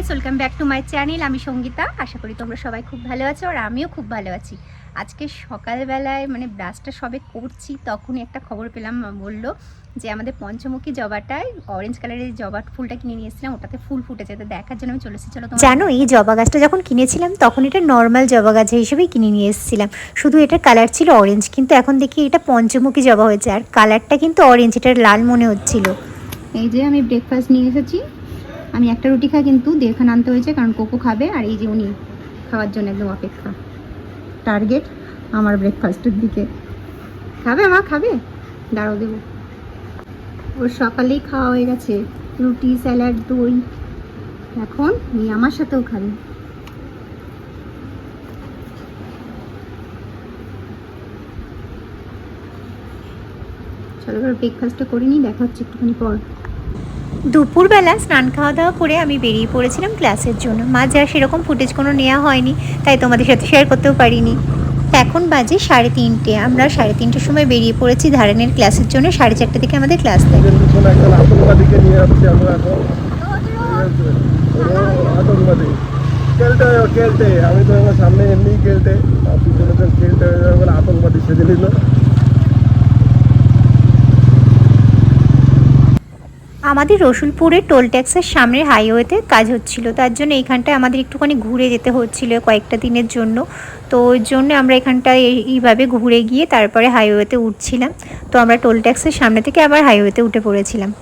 Guys welcome back to my channel আমি সঙ্গীতা। আশা করি তোমরা সবাই খুব ভালো আছো আর আমিও খুব ভালো আছি। আজকে সকালবেলায় মানে ব্রাশটা সবে করছি তখনই একটা খবর পেলাম বলল যে আমাদের পঞ্চমুখী জবাটায় অরেঞ্জ কালারের জবা ফুলটা কিনে নিয়েছিলাম ওটাতে ফুল ফুটেছে। তো দেখার জন্য আমি চলে এসেছি। চলো জানো এই জবা গাছটা যখন কিনেছিলাম তখন এটা নর্মাল জবা গাছ হিসেবেই কিনে নিয়ে এসেছিলাম। শুধু এটার কালার ছিল অরেঞ্জ কিন্তু এখন দেখি এটা পঞ্চমুখী জবা হয়েছে। আর কালারটা কিন্তু অরেঞ্জ এটার লাল মনে হচ্ছিল। এই যে আমি ব্রেকফাস্ট নিয়ে এসেছি। আমি একটা রুটি খাই, কিন্তু দেড়খানা আনতে হয়েছে, কারণ কোকো খাবে, আর এই যে উনি খাওয়ার জন্য একদম অপেক্ষা। টার্গেট আমার ব্রেকফাস্টের দিকে। খাবে মা, খাবে? দাঁড়াও দেবো। ওর সকালেই খাওয়া হয়ে গেছে। রুটি, স্যালাড, দই। এখন এই আমার সাথেও খাবে। চলো এবার ব্রেকফাস্টটা করে নিই, দেখা হচ্ছে একটুখানি পর। দুপুরবেলা স্নান খাওয়া দাওয়া করে আমি বেরিয়ে পড়েছিলাম ক্লাসের জন্য। মাঝে আর সেরকম ফুটেজ কোনো নেওয়া হয়নি, তাই তোমাদের সাথে শেয়ার করতেও পারিনি। এখন বাজে সাড়ে তিনটে। আমরা সাড়ে তিনটের সময় বেরিয়ে পড়েছি ধারানের ক্লাসের জন্য। সাড়ে চারটে থেকে আমাদের ক্লাস থাকে খেলতে খেলতে আমি তো সামনে এমনি খেলতে খেলতে আতঙ্কবাদী আমাদের রসুলপুরে টোল ট্যাক্সের সামনের হাইওয়েতে কাজ হচ্ছিল। তার জন্য এইখানটায় আমাদের একটুখানি ঘুরে যেতে হচ্ছিল কয়েকটা দিনের জন্য। তো ওই জন্য আমরা এখানটায় এইভাবে ঘুরে গিয়ে তারপরে হাইওয়েতে উঠছিলাম। তো আমরা টোল ট্যাক্সের সামনে থেকে আবার হাইওয়েতে উঠে পড়েছিলাম।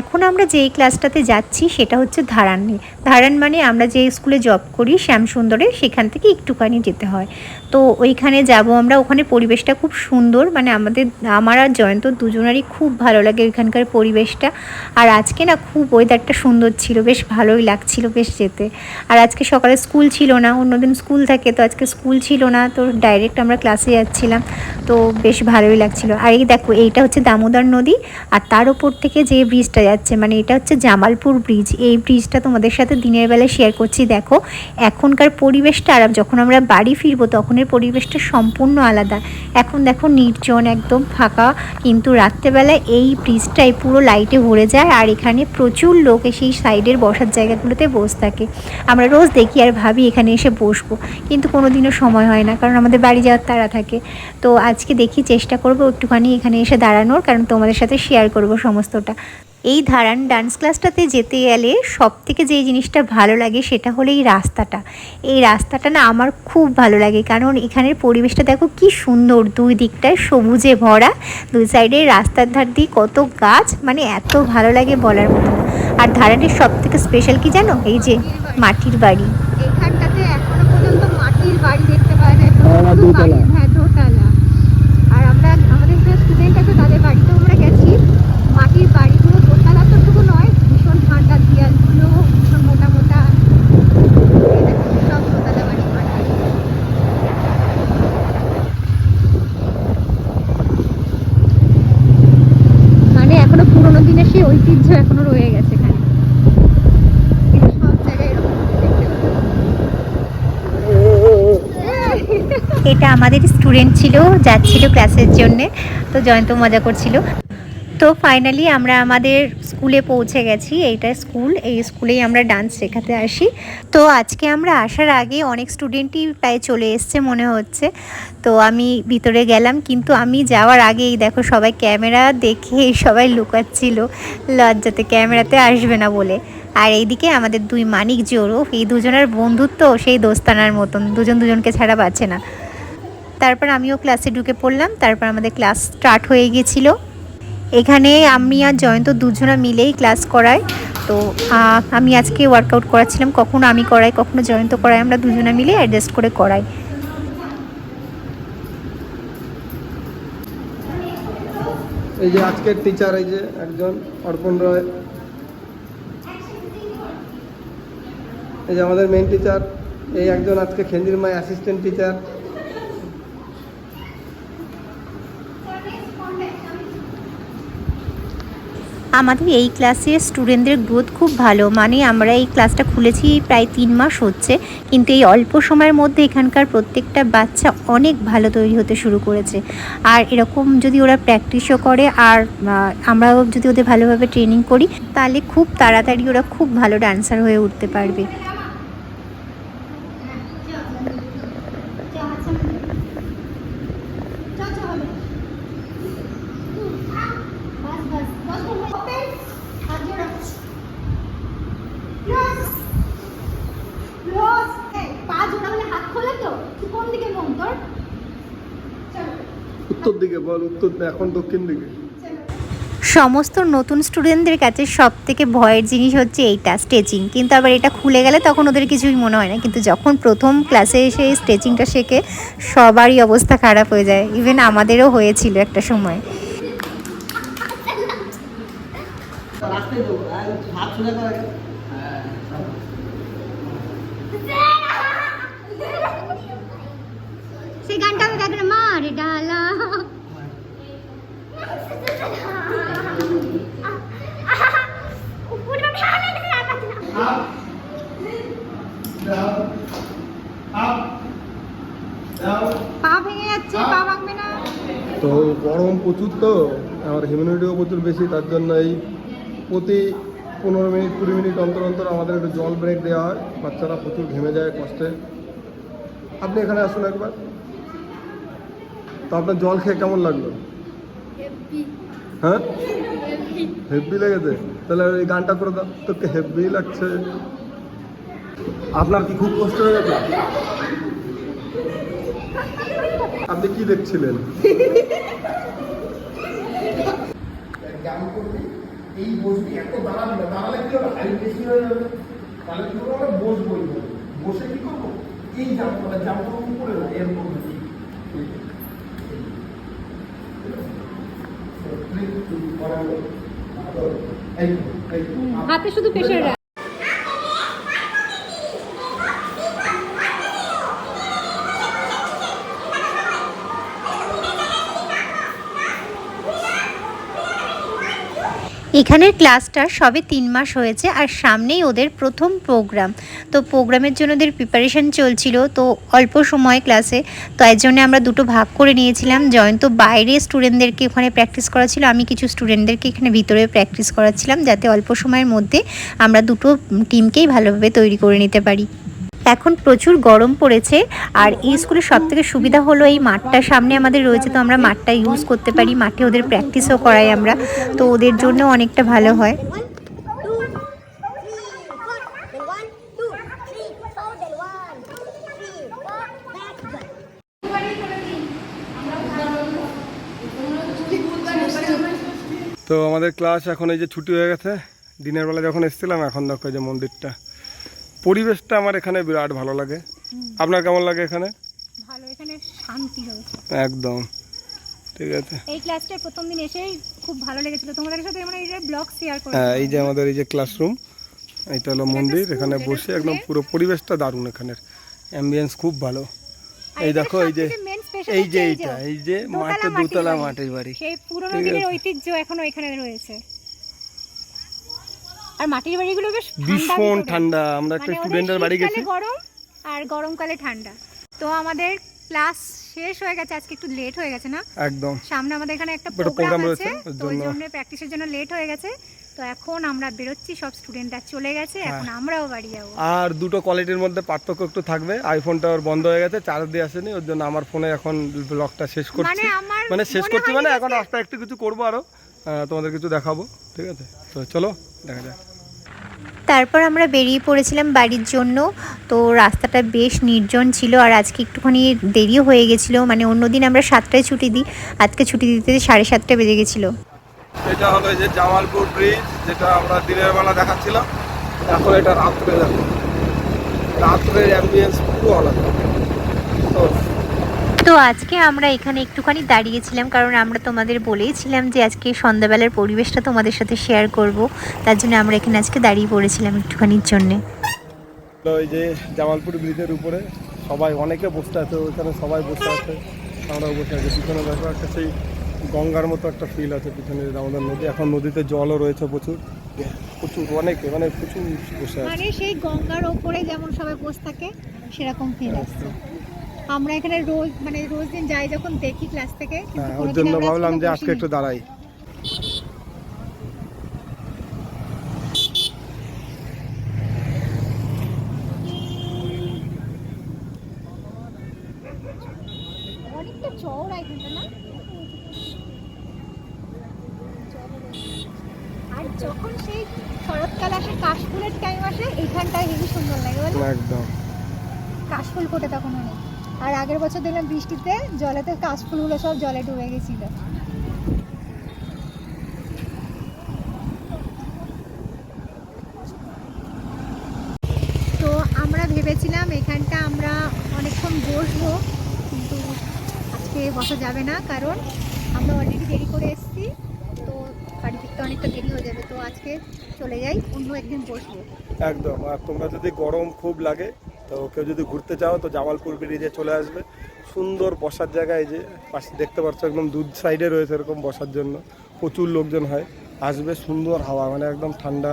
এখন আমরা যেই ক্লাসটাতে যাচ্ছি সেটা হচ্ছে ধারানে ধারান মানে আমরা যে স্কুলে জব করি, শ্যামসুন্দরে, সেখান থেকে একটুখানি যেতে হয়। তো ওইখানে যাব আমরা। ওখানে পরিবেশটা খুব সুন্দর। মানে আমাদের, আমার আর জয়ন্ত দুজনারই খুব ভালো লাগে ওইখানকার পরিবেশটা। আর আজকে না খুব ওয়েদারটা সুন্দর ছিল, বেশ ভালোই লাগছিল বেশ যেতে। আর আজকে সকালে স্কুল ছিল না, অন্যদিন স্কুল থাকে, তো আজকে স্কুল ছিল না, তো ডাইরেক্ট আমরা ক্লাসে যাচ্ছিলাম। তো বেশ ভালোই লাগছিল। আর এই দেখো, এইটা হচ্ছে দামোদর নদী, আর তার ওপর থেকে যে ব্রিজটা যাচ্ছে মানে এটা হচ্ছে জামালপুর ব্রিজ এই ব্রিজটা তোমাদের সাথে দিনের বেলা শেয়ার করছি, দেখো। এখনকার পরিবেশটা, আর যখন আমরা বাড়ি ফিরবো তখনের পরিবেশটা সম্পূর্ণ আলাদা। এখন দেখো নির্জন একদম ফাঁকা, কিন্তু রাত্রেবেলা এই ব্রিজটাই পুরো লাইটে ভরে যায় আর এখানে প্রচুর লোক এসে সাইডের বসার জায়গাগুলোতে বসে থাকে। আমরা রোজ দেখি আর ভাবি এখানে এসে বসবো, কিন্তু কোনো দিনও সময় হয় না, কারণ আমাদের বাড়ি যাওয়ার তাড়া থাকে। তো আজকে দেখি চেষ্টা করব একটুখানি এখানে এসে দাঁড়ানোর, কারণ তোমাদের সাথে শেয়ার করব সমস্তটা। এই ধারান ডান্স ক্লাসটাতে যেতে গেলে সব থেকে যে জিনিসটা ভালো লাগে সেটা হলো এই রাস্তাটা। এই রাস্তাটা না আমার খুব ভালো লাগে কারণ এখানের পরিবেশটা দেখো কি সুন্দর দুই দিকটায় সবুজে ভরা দুই সাইডে রাস্তার ধার দিয়ে কত গাছ মানে এত ভালো লাগে বলার মতো। আর ধারানের সব থেকে স্পেশাল কি জানো? এই যে মাটির বাড়ি। এখানটাতে এখনও পর্যন্ত মাটির বাড়ি দেখতে পাওয়া যায় হ্যাঁ, প্রচুর দোতলা। বাড়ি- হ্যাঁ দোতলা আর আমরা আমাদের যে স্টুডেন্ট আছে তাদের বাড়িতেও আমরা গেছি মাটির বাড়িগুলো দোতলা তো শুধু নয় ভীষণ ঠান্ডা দিয়ালগুলো ভীষণ মোটা মোটা এই দেখো, সব দোতলা বাড়ি মাটির মানে এখনও পুরোনো দিনের সেই ঐতিহ্য এখনও রয়ে গেছে এখানে। এটা আমাদের স্টুডেন্ট ছিল, যাচ্ছিল ক্লাসের জন্যে, তো জয়ন্ত মজা করছিল তো ফাইনালি আমরা আমাদের স্কুলে পৌঁছে গেছি, এইটা স্কুল, এই স্কুলেই আমরা ডান্স শেখাতে আসি। তো আজকে আমরা আসার আগে অনেক স্টুডেন্টই প্রায় চলে এসছে মনে হচ্ছে। তো আমি ভিতরে গেলাম, কিন্তু আমি যাওয়ার আগেই দেখো সবাই ক্যামেরা দেখে সবাই লুকাচ্ছিল, লজ্জাতে ক্যামেরাতে আসবে না বলে। আর এইদিকে আমাদের দুই মানিক জোরও এই দুজনের বন্ধুত্ব সেই দোস্তানার মতন, দুজন দুজনকে ছাড়া পাচ্ছে না। তারপর আমিও ক্লাসে ঢুকে পড়লাম, তারপর আমাদের ক্লাস স্টার্ট হয়ে গেছিল। এখানে আমি আর জয়ন্ত দুজনা মিলেই ক্লাস করাই। তো আমি আজকে ওয়ার্কআউট করাচ্ছিলাম। কখনো আমি করাই, কখনো জয়ন্ত করাই। আমরা দুজনা মিলে অ্যাডজাস্ট করে করাই। এই যে আজকের টিচার এই যে একজন অর্পণ রয়। এই যে আমাদের মেন টিচার এই একজন আজকে খেন্দির মাই অ্যাসিস্ট্যান্ট টিচার আমাদের এই ক্লাসে স্টুডেন্টদের গ্রোথ খুব ভালো। মানে আমরা এই ক্লাসটা খুলেছি প্রায় তিন মাস হচ্ছে। কিন্তু এই অল্প সময়ের মধ্যে এখানকার প্রত্যেকটা বাচ্চা অনেক ভালো তৈরি হতে শুরু করেছে। আর এরকম যদি ওরা প্র্যাকটিসও করে আর আমরাও যদি ওদের ভালোভাবে ট্রেনিং করি, তাহলে খুব তাড়াতাড়ি ওরা খুব ভালো ডান্সার হয়ে উঠতে পারবে। উত্তর দিকে বল উত্তর এখন দক্ষিণ দিকে। সমস্ত নতুন স্টুডেন্টদের কাছে সব থেকে ভয়ের জিনিস হচ্ছে এইটা স্টেচিং কিন্তু আবার এটা খুলে গেলে তখন ওদের কিছুই মনে হয় না। কিন্তু যখন প্রথম ক্লাসে এসে স্টেচিংটা শেখে সবারই অবস্থা খারাপ হয়ে যায়। ইভেন আমাদেরও হয়েছিল একটা সময়। সেই গানটা আমি দেখেন মারে ডালা। তো গরম প্রচুর তো, আমার হিউমিডিটিও প্রচুর বেশি, তার জন্য এই প্রতি পনেরো মিনিট, কুড়ি মিনিট অন্তর অন্তর আমাদের একটু জল ব্রেক দেওয়া হয়। বাচ্চারা প্রচুর ঘেমে যায় কষ্টে। আপনি এখানে আসুন একবার। আপনার জল খেয়ে কেমন লাগল? হ্যাঁ? হেভি লেগেছে? তাহলে ওই গানটা করে দাও তোকে হেভি লাগছে। আপনার কি খুব কষ্ট হয়ে গেছে? আপনি কি দেখছিলেন? এই বসবি এত দাঁড়াবি না দাঁড়ালে কি হবে? হাইট বেশি হয়ে যাবে। তাহলে কি করব আমরা বসবো বসে কি করব? এই জাম্প করা জাম্প করব উপরে না এর মধ্যে দিয়ে। এই যে, এই। Click to করানো। এই তো, এই তো। হাতে শুধু প্রেশার এখানের ক্লাসটা সবে তিন মাস হয়েছে আর সামনেই ওদের প্রথম প্রোগ্রাম। তো প্রোগ্রামের জন্য ওদের প্রিপারেশন চলছিল, তো অল্প সময় ক্লাসে। তো এর জন্য আমরা দুটো ভাগ করে নিয়েছিলাম। জয়ন্ত বাইরে স্টুডেন্টদেরকে ওখানে প্র্যাকটিস করাছিল আমি কিছু স্টুডেন্টদেরকে এখানে ভিতরে প্র্যাকটিস করাচ্ছিলাম, যাতে অল্প সময়ের মধ্যে আমরা দুটো টিমকেই ভালোভাবে তৈরি করে নিতে পারি। এখন প্রচুর গরম পড়েছে আর এই স্কুলে সব থেকে সুবিধা হলো এই মাঠটা সামনে আমাদের রয়েছে, তো আমরা মাঠটা ইউজ করতে পারি, মাঠে ওদের প্র্যাকটিসও করাই আমরা, তো ওদের জন্য অনেকটা ভালো হয়. তো আমাদের ক্লাস এখন এই যে ছুটি হয়ে গেছে, দিনের বেলা যখন এসেছিলাম, এখন দেখো যে মন্দিরটা পরিবেশটা আমার এখানে বিরাট ভালো লাগে। আপনার কেমন লাগে এখানে? ভালো এখানে শান্তি রয়েছে একদম। ঠিক আছে। এই ক্লাসটায় প্রথম দিন এসেই খুব ভালো লেগেছিল। তোমাদের সাথে আমরা এই ব্লগ শেয়ার করি হ্যাঁ এই যে আমাদের এই যে ক্লাসরুম এইটা হলো মন্দির। এখানে বসে একদম পুরো পরিবেশটা দারুণ এখানের। অ্যাম্বিয়েন্স খুব ভালো। এই দেখো এই যে এই যে এইটা এই যে মাঠে দোতলা মাটির বাড়ি। সেই পুরোনো দিনের ঐতিহ্য এখনও এখানে রয়েছে। আর মাটির বাড়িগুলো বেশ ভীষণ ঠান্ডা আমরা একটা মানে স্টুডেন্টের বাড়ি গেছি। গরম আর গরমকালে ঠান্ডা। তো আমাদের ক্লাস শেষ হয়ে গেছে আজকে একটু লেট হয়ে গেছে না? একদম। সামনে আমাদের এখানে একটা একটা প্রোগ্রাম আছে তো ওই জন্য- প্র্যাকটিসের জন্য লেট হয়ে গেছে। তো এখন আমরা বেরোচ্ছি সব স্টুডেন্টরা চলে গেছে হ্যাঁ। এখন আমরাও বাড়ি যাব। আর দুটো কোয়ালিটির মধ্যে পার্থক্য একটু থাকবে আইফোনটা ওর বন্ধ হয়ে গেছে চার্জ দিয়ে আসেনি ওর জন্য আমার ফোনে এখন ব্লগটা শেষ করছি। মানে আমার মানে শেষ করছি মানে এখন রাস্তায় একটু কিছু করব আরও। তোমাদের কিছু দেখাবো ঠিক আছে? তো চলো। দেখা যাক। তারপর আমরা বেরিয়ে পড়েছিলাম বাড়ির জন্য। তো রাস্তাটা বেশ নির্জন ছিল আর আজকে একটুখানি দেরিও হয়ে গেছিল। মানে অন্যদিন আমরা সাতটায় ছুটি দিই। আজকে ছুটি দিতে সাড়ে সাতটা বেজে গেছিল। এটা হলো যে জামালপুর ব্রিজ যেটা আমরা দিনের বেলা দেখাচ্ছিলাম। এখন এটা রাত্রে দেখো রাত্রের অ্যাম্বিয়েন্স পুরো আলাদা। তো তো আজকে আমরা এখানে একটুখানি দাঁড়িয়েছিলাম কারণ আমরা তোমাদের বলেইছিলাম যে আজকে সন্ধ্যাবেলার পরিবেশটা তোমাদের সাথে শেয়ার করব। তার জন্য আমরা এখানে আজকে দাঁড়িয়ে পড়েছিলাম একটুখানির জন্যে। এই যে জামালপুর ব্রিজের উপরে সবাই অনেকে বসতে আছে ওইখানে সবাই বসে আছে আমরাও বসে আছি। পিছনে দেখো একটা সেই গঙ্গার মতো একটা ফিল আছে পিছনে আমাদের নদী। এখন নদীতে জলও রয়েছে প্রচুর। প্রচুর অনেকে মানে প্রচুর বসে আছে। মানে সেই গঙ্গার ওপরে যেমন সবাই বসে থাকে সেরকম ফিল আসছে আমরা এখানে রোজ মানে রোজ দিন যাই যখন দেখি ক্লাস থেকে হ্যাঁ ওর জন্য ভাবলাম যে আজকে একটু দাঁড়াই। অনেকটা চওড়া এখানটা না? আর যখন সেই শরৎকাল আসে কাশফুলের টাইম আসে এখানটায় হেবি সুন্দর লাগে একদম। কাশফুল ফোটে তখন অনেক। আর আগের বছর দেখলাম বৃষ্টিতে জলেতে কাশফুলগুলো সব জলে ডুবে গেছিল। তো আমরা ভেবেছিলাম এখানটা আমরা অনেকক্ষণ বসবো, কিন্তু আজকে বসা যাবে না, কারণ আমরা অলরেডি দেরি করে এসেছি। তো বাড়ি ফিরতে অনেকটা দেরি হয়ে যাবে, তো আজকে চলে যাই, অন্য একদিন বসবো। একদম, আর তোমরা যদি গরম খুব লাগে তো কেউ যদি ঘুরতে চাও তো জামালপুর ব্রিজে চলে আসবে। সুন্দর বসার জায়গায় যে পাশে দেখতে পাচ্ছ একদম দুধ সাইডে রয়েছে এরকম বসার জন্য। প্রচুর লোকজন হয়। আসবে সুন্দর হাওয়া মানে একদম ঠান্ডা।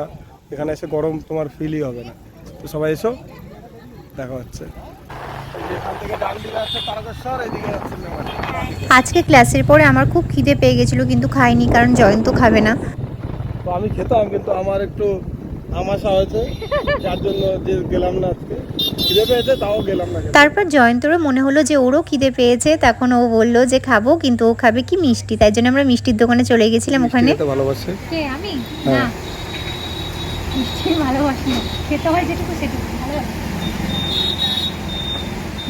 এখানে এসে গরম তোমার ফিলই হবে না। তো সবাই এসো দেখা হচ্ছে। আজকে ক্লাসের পরে আমার খুব খিদে পেয়ে গেছিল কিন্তু খাইনি কারণ জয়ন্ত খাবে না। তো আমি খেতাম কিন্তু আমার একটু আমাশা হয়েছে। যার জন্য যে গেলাম না আজকে। তারপর জয়ন্তরও মনে হলো যে ওরও খিদে পেয়েছে তখন ও বলল যে খাব কিন্তু ও খাবে কি মিষ্টি তাই জন্য আমরা মিষ্টির দোকানে চলে গেছিলাম ওখানে। ভালোবাসে? আমি? হ্যাঁ। না। মিষ্টি ভালোবাসি না। খেতে হয় যেটুকু সেটুকু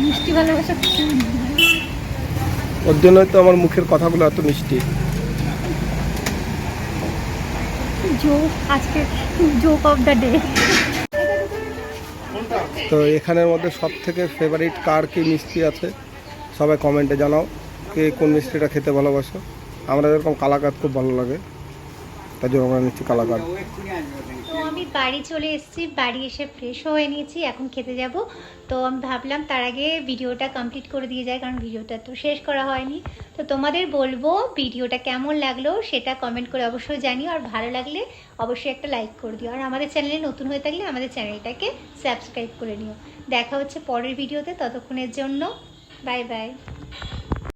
মিষ্টি ভালোবাসা ওর জন্যই তো আমার মুখের কথাগুলো এত মিষ্টি। জোক আজকে জোক অফ দ্য ডে। তো এখানের মধ্যে সব থেকে ফেভারিট কার কি মিষ্টি আছে? সবাই কমেন্টে জানাও, কে কোন মিষ্টিটা খেতে ভালোবাসো। আমরা এরকম কালাকাত খুব ভালো লাগে, তার জন্য আমরা নিচ্ছি কালাকাত। তো আমি বাড়ি চলে এসেছি, বাড়ি এসে ফ্রেশ হয়ে নিয়েছি, এখন খেতে যাব। তো আমি ভাবলাম তার আগে ভিডিওটা কমপ্লিট করে দিয়ে যায় কারণ ভিডিওটা তো শেষ করা হয়নি। তো তোমাদের বলব ভিডিওটা কেমন লাগল সেটা কমেন্ট করে অবশ্যই জানিও, আর ভালো লাগলে অবশ্যই একটা লাইক করে দিও। আর আমাদের চ্যানেলে নতুন হয়ে থাকলে আমাদের চ্যানেলটাকে সাবস্ক্রাইব করে নিও। দেখা হচ্ছে পরের ভিডিওতে, ততক্ষণের জন্য বাই বাই